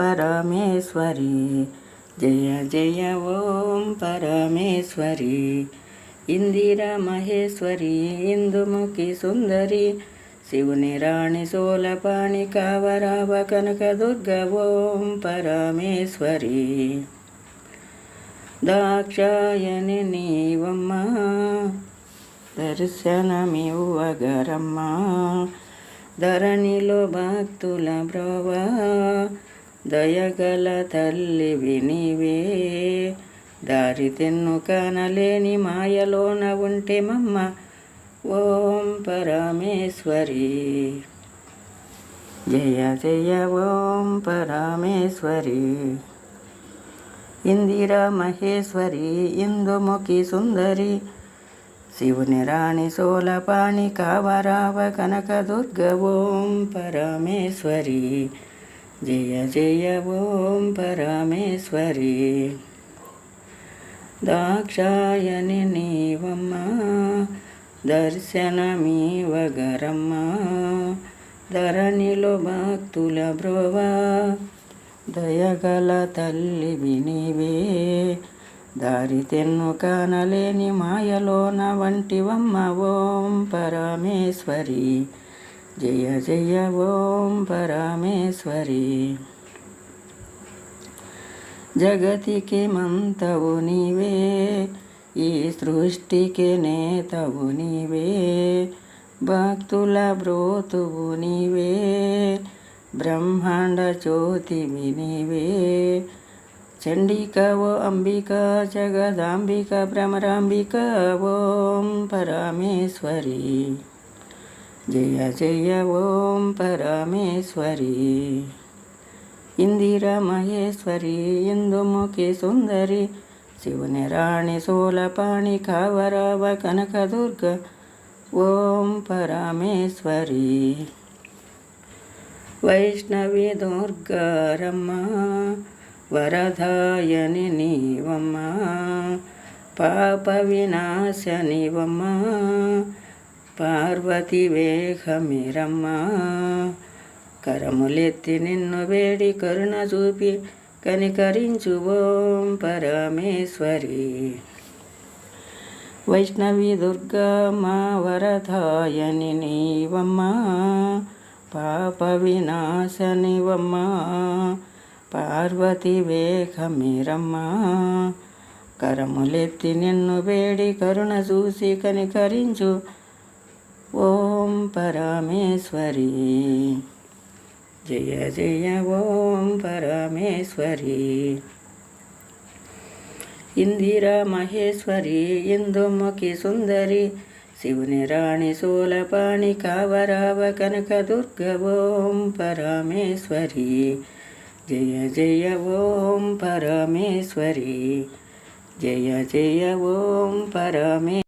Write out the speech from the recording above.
పరమేశ్వరి. జయ జయ ఓం పరమేశ్వరి. ఇందిర మహేశ్వరి ఇందుముఖి సుందరి. శివుని రాణి సోలపాణి కావరావ కనక దుర్గ ఓం పరమేశ్వరి. దాక్షాయని నీవమ్మ దర్శనమివ్వగరమ్మ. ధరణిలో భక్తుల బ్రవా దయగల తల్లి వినివే. దారి తెన్ను కానలేని మాయలోన ఉంటే మమ్మ ఓం పరమేశ్వరి. జయ జయ ఓం పరమేశ్వరి. ఇందిరా మహేశ్వరి ఇందుముఖి సుందరి. శివుని రాణి సోలపాణి కావరావ కనక దుర్గ ఓం పరమేశ్వరి. జయ జయ ఓం పరమేశ్వరి. దాక్షాయని నీవమ్మ దర్శనమీవగరమ్మ ధరణిలో భక్తుల బ్రోవా దయగల తల్లివి వినివే. దారి తెన్ను కానలేని మాయలోన వంటివమ్మ ఓం పరమేశ్వరి. జయ జయ ఓం పరమేశ్వరి జగతికి మంతవు నీవే ఈ సృష్టికి నేతవు నీవే భక్తుల బ్రోతువు నీవే బ్రహ్మాండ జ్యోతివి నీవే చండిక ఓ అంబిక జగదాంబిక భ్రమరాంబిక ఓం పరమేశ్వరి జయ జయ ఓం పరమేశ్వరి. ఇందిర మహేశ్వరి ఇందుముఖి సుందరి శివుని రాణి సోలపాణి కావరావ కనకదుర్గ ఓం పరమేశ్వరి. వైష్ణవి దుర్గారమ్మ వరదాయని నీవమ్మ పాప వినాశనివమ్మ పార్వతి వేగమిరమ్మా కరములెత్తి నిన్ను వేడి కరుణ చూపి కనికరించు ఓం పరమేశ్వరి. వైష్ణవి దుర్గా మా వరదాయని నీవమ్మా పాప వినాశనివమ్మా పార్వతి వేగమిరమ్మా కరములెత్తి నిన్ను వేడి కరుణ చూసి కనికరించు ఓం పరమేశ్వరి. జయ జయ ఓం పరమేశ్వరి. ఇందిరా మహేశ్వరి ఇందుముఖి సుందరి శివుని రాణి సోలపాణి కావరావ కనక దుర్గ ఓం పరమేశ్వరి. జయ జయ ఓం పరమేశ్వరి. జయ జయ ఓం పరమే